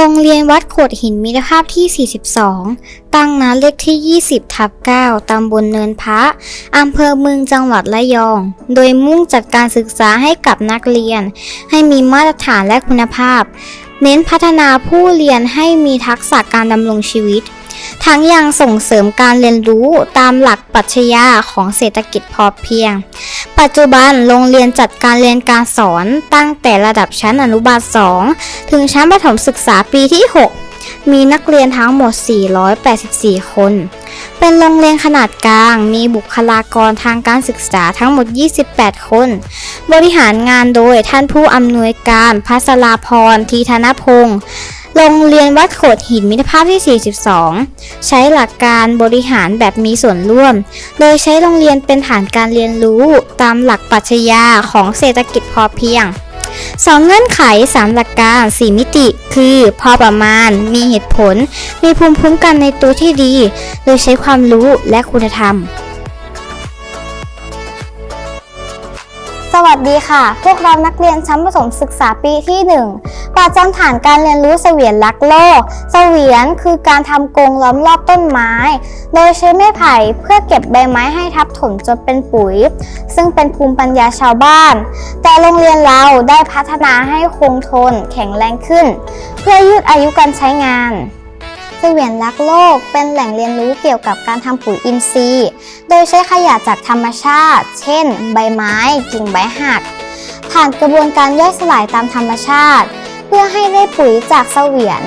รงเรียนวัดโขดหินมิตรภาพที่ 42 ตั้งณเลขที่ 20 ทับ 9 ตำบลเนินพระอำเภอเมืองจังหวัดระยอง โดยมุ่งจัดการศึกษาให้กับนักเรียน ให้มีมาตรฐานและคุณภาพ เน้นพัฒนาผู้เรียนให้มีทักษะการดำรงชีวิต ทั้งยังส่งเสริมการเรียนรู้ตามหลักปรัชญาของเศรษฐกิจพอเพียง ปัจจุบันโรงเรียนจัดการเรียนการสอนตั้งแต่ระดับชั้นอนุบาล 2 ถึงชั้นประถมศึกษาปีที่ 6มีนักเรียนทั้งหมด 484 คน เป็นโรงเรียนขนาดกลาง มีบุคลากรทางการศึกษาทั้งหมด 28 คน บริหารงานโดยท่านผู้อำนวยการพัสราพรทีธนพงศ์ โรงเรียนวัดโขดหินมิตรภาพที่ 42 ใช้หลักการบริหารแบบมีส่วนร่วม โดยใช้โรงเรียนเป็นฐานการเรียนรู้ตามหลักปรัชญาของเศรษฐกิจพอเพียงสองเงื่อนไข 3 หลักการ 4 มิติ คือพอประมาณ มีเหตุผล มีภูมิคุ้มกันในตัวที่ดี โดยใช้ความรู้และคุณธรรม วัสดีค่ะ พวกเรานักเรียนชั้นประถมศึกษาปีที่ 1ประจำฐานการเรียนรู้เสวียนรักโลก เสวียนคือการทำกรงล้อมรอบต้นไม้ โดยใช้ไม้ไผ่เพื่อเก็บใบไม้ให้ทับถมจนเป็นปุ๋ย ซึ่งเป็นภูมิปัญญาชาวบ้าน แต่โรงเรียนเราได้พัฒนาให้คงทนแข็งแรงขึ้น เพื่อยืดอายุการใช้งาน เสวียนรักโลกเป็นแหล่งเรียนรู้เกี่ยวกับการทำปุ๋ยอินทรีย์ โดยใช้ขยะจากธรรมชาติ เช่น ใบไม้ กิ่งใบหัก ผ่านกระบวนการย่อยสลายตามธรรมชาติ เพื่อให้ได้ปุ๋ยจากเสวียน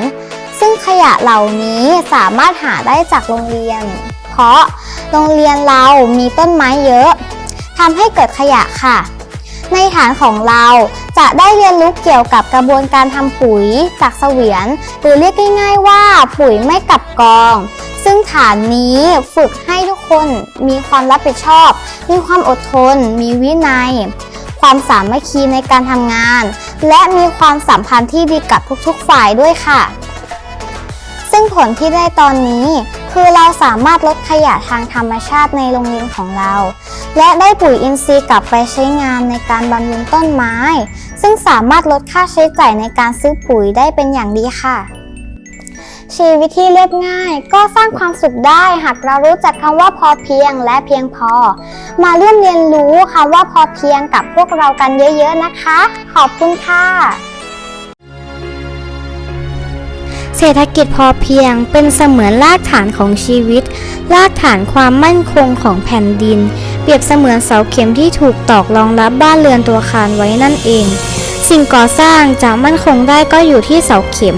ซึ่งขยะเหล่านี้สามารถหาได้จากโรงเรียน เพราะโรงเรียนเรามีต้นไม้เยอะทำให้เกิดขยะค่ะ ในฐานของเราจะได้เรียนรู้เกี่ยวกับกระบวนการทำปุ๋ยจากเสวียน หรือเรียกง่ายๆว่าปุ๋ยไม่กลับกอง ซึ่งฐานนี้ฝึกให้ทุกคนมีความรับผิดชอบ มีความอดทน มีวินัย ความสามัคคีในการทำงาน และมีความสัมพันธ์ที่ดีกับทุกๆฝ่ายด้วยค่ะ ซึ่งผลที่ได้ตอนนี้ คือเราสามารถลดขยะทางธรรมชาติในโรงเรียนของเรา และได้ปุ๋ยอินทรีย์กลับไปใช้งานในการบำรุงต้นไม้ ซึ่งสามารถลดค่าใช้จ่ายในการซื้อปุ๋ยได้เป็นอย่างดีค่ะ ชีวิตที่เรียบง่าย ก็สร้างความสุขได้หากเรารู้จักคำว่าพอเพียงและเพียงพอ มาร่วมเรียนรู้คำว่าพอเพียงกับพวกเรากันเยอะ ๆ นะคะ ขอบคุณค่ะ ศรษฐกิจพอเพียงเป็นเสมือนรากฐานของชีวิต รากฐานความมั่นคงของแผ่นดิน เปรียบเสมือนเสาเข็มที่ถูกตอกรองรับบ้านเรือนตัวอาคารไว้นั่นเอง สิ่งก่อสร้างจะมั่นคงได้ก็อยู่ที่เสาเข็ม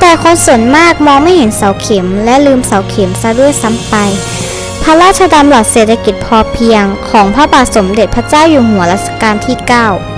แต่คนส่วนมากมองไม่เห็นเสาเข็ม และลืมเสาเข็มซะด้วยซ้ำไป พระราชดำรัสเศรษฐกิจพอเพียง ของพระบาทสมเด็จพระเจ้าอยู่หัวรัชกาลที่ 9